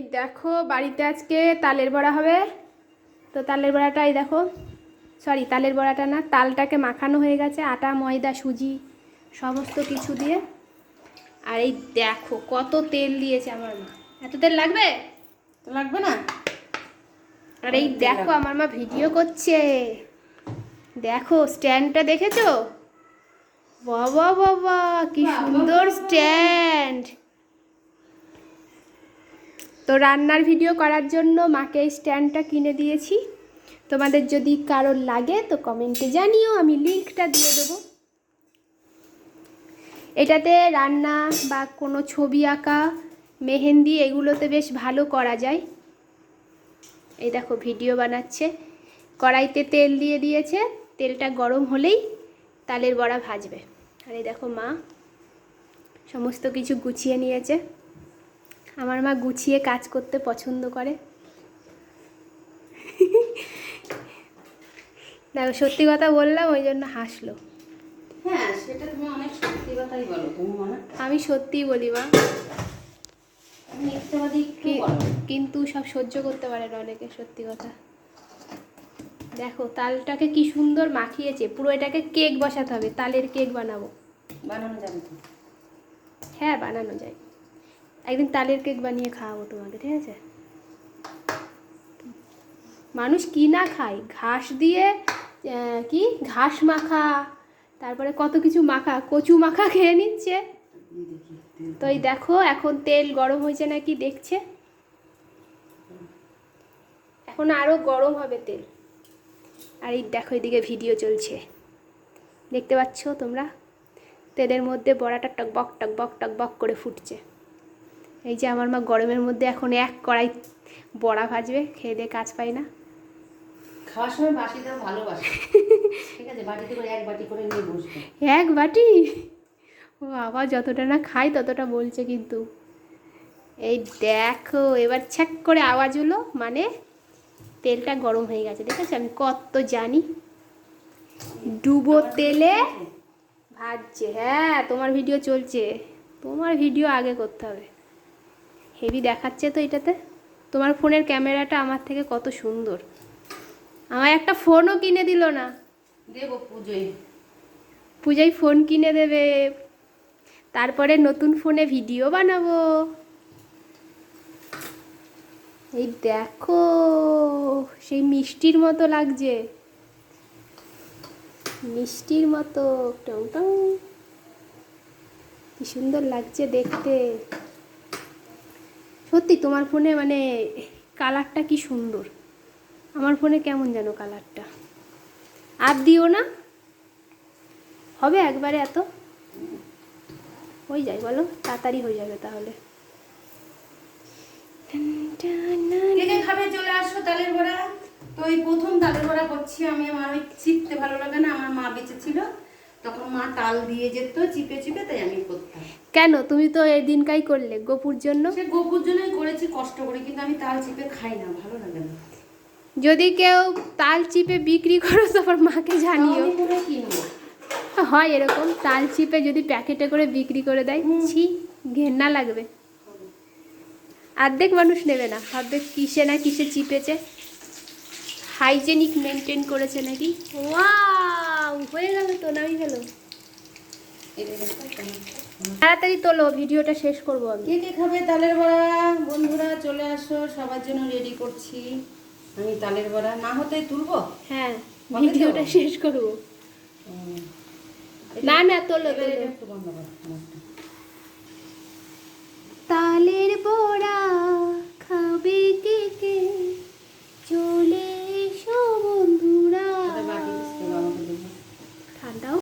এই দেখো বাড়িতে আজকে তালের বড়া হবে। তো তালের বড়াটা এই দেখো সরি তালের বড়াটা না তালটাকে মাখানো হয়ে গেছে আটা ময়দা সুজি সমস্ত কিছু দিয়ে। আর এই দেখো কত তেল দিয়েছে আমার মা। এত তেল লাগবে? লাগবে না? আর এই দেখো আমার মা ভিডিও করছে। দেখো স্ট্যান্ডটা দেখেছ? বাবা বাবা কি সুন্দর স্ট্যান্ড। তো রান্নার ভিডিও করার জন্য মাকে এই স্ট্যান্ডটা কিনে দিয়েছি। তোমাদের যদি কারোর লাগে তো কমেন্টে জানিও, আমি লিঙ্কটা দিয়ে দেবো। এটাতে রান্না বা কোনো ছবি আঁকা, মেহেন্দি এগুলোতে বেশ ভালো করা যায়। এই দেখো ভিডিও বানাচ্ছে। কড়াইতে তেল দিয়ে দিয়েছে। তেলটা গরম হলেই তালের বড়া ভাজবে। আর এই দেখো মা, সমস্ত কিছু গুছিয়ে নিয়েছে। আমার মা গুছিয়ে কাজ করতে পছন্দ করে। দেখো সত্যি কথা বললাম ওই জন্য হাসলো। হ্যাঁ সেটা তুমি অনেক সত্যি কথাই বলো তুমি আমি সত্যিই বলি মা। কিন্তু সব সহ্য করতে পারে না অনেকে সত্যি কথা। দেখো তালটাকে কি সুন্দর মাখিয়েছে পুরো এটাকে কেক বসাতে হবে তালের কেক বানাবো। বানানো যাবে হ্যাঁ বানানো যায়। একদিন তালের কেক বানিয়ে খাওয়াবো তোমাকে, ঠিক আছে? মানুষ কি না খায়? ঘাস দিয়ে কি? ঘাস মাখা, তারপরে কত কিছু মাখা, কচু মাখা খেয়ে নিচ্ছে। তো এই দেখো, এখন তেল গরম হয়েছে নাকি দেখছে? এখন আরও গরম হবে তেল। আর এই দেখো, এদিকে ভিডিও চলছে। দেখতে পাচ্ছ তোমরা? তেলের মধ্যে বড়াটা টকবক টকবক টকবক করে ফুটছে। এই যে আমার মা গরমের মধ্যে এখন এক কড়াই বড়া ভাজবে খেয়ে দিয়ে কাজ পাই না। খাওয়ার সময় ভালোবাসে। ঠিক আছে বাটিতে করে এক বাটি করে নিয়ে বসবে। এক বাটি? ও আবার যতটা না খাই ততটা বলছে কিন্তু। এই দেখো এবার ছ্যাক করে আওয়াজ হলো মানে তেলটা গরম হয়ে গেছে দেখেছ আমি কত জানি। ডুবো তেলে ভাজছে হ্যাঁ তোমার ভিডিও চলছে। তোমার ভিডিও আগে করতে হবে। হেভি দেখাচ্ছে তো এটাতে। তোমার ফোনের ক্যামেরাটা আমার থেকে কত সুন্দর। আমার একটা ফোনও কিনে দিল না। দেবো পুজোয়। পূজায় ফোন কিনে দেবে। তারপরে নতুন ফোনে ভিডিও বানাবো। এই দেখো সেই মিষ্টির মতো লাগছে। মিষ্টির মতো টং টং। কি সুন্দর লাগছে দেখতে। সত্যি, তোমার ফোনে মানে কালারটা কি সুন্দর। আমার ফোনে কেমন যেন কালারটা। আর দিও না। হবে একবারে এত? হয়ে যায় বলো, তাড়াতাড়ি হয়ে যাবে তাহলে। খাবে চলে আসো তালের বড়া। তো এই প্রথম তালের বড়া করছি আমি। আমার ওই চিপতে ভালো লাগে না, আমার মা বেঁচে ছিল তখন মা তাল দিয়ে যেত, চিপে চিপে, তাই আমি কেন? তুমি তো এই দিনকাই করলে গোপুর জন্য? সে গোপুর জন্যই করেছি কষ্ট করে কিন্তু আমি তাল চিপে খাই না ভালো লাগে না। যদি কেউ তাল চিপে বিক্রি করো তোমার মাকে জানিও। হয় এরকম তাল চিপে যদি প্যাকেটে করে বিক্রি করে দেয় ছি ঘেন্না লাগবে। অর্ধেক মানুষ নেবে না ভাববে কিসে না কিসে চিপেছে। হাইজেনিক মেনটেন করেছে নাকি? ওয়াও হয়ে গেল তো নামি গেল। তাড়াতাড়ি তোলো ভিডিওটা শেষ করব আমি। কে কে খাবে তালের বড়া? বন্ধুরা চলে আসো সবার জন্য রেডি করছি। আমি তালের বড়া। না হতে তুলবো? হ্যাঁ ভিডিওটা শেষ করব। না না তোলো একটু বন্ধ করো তালের বড়া।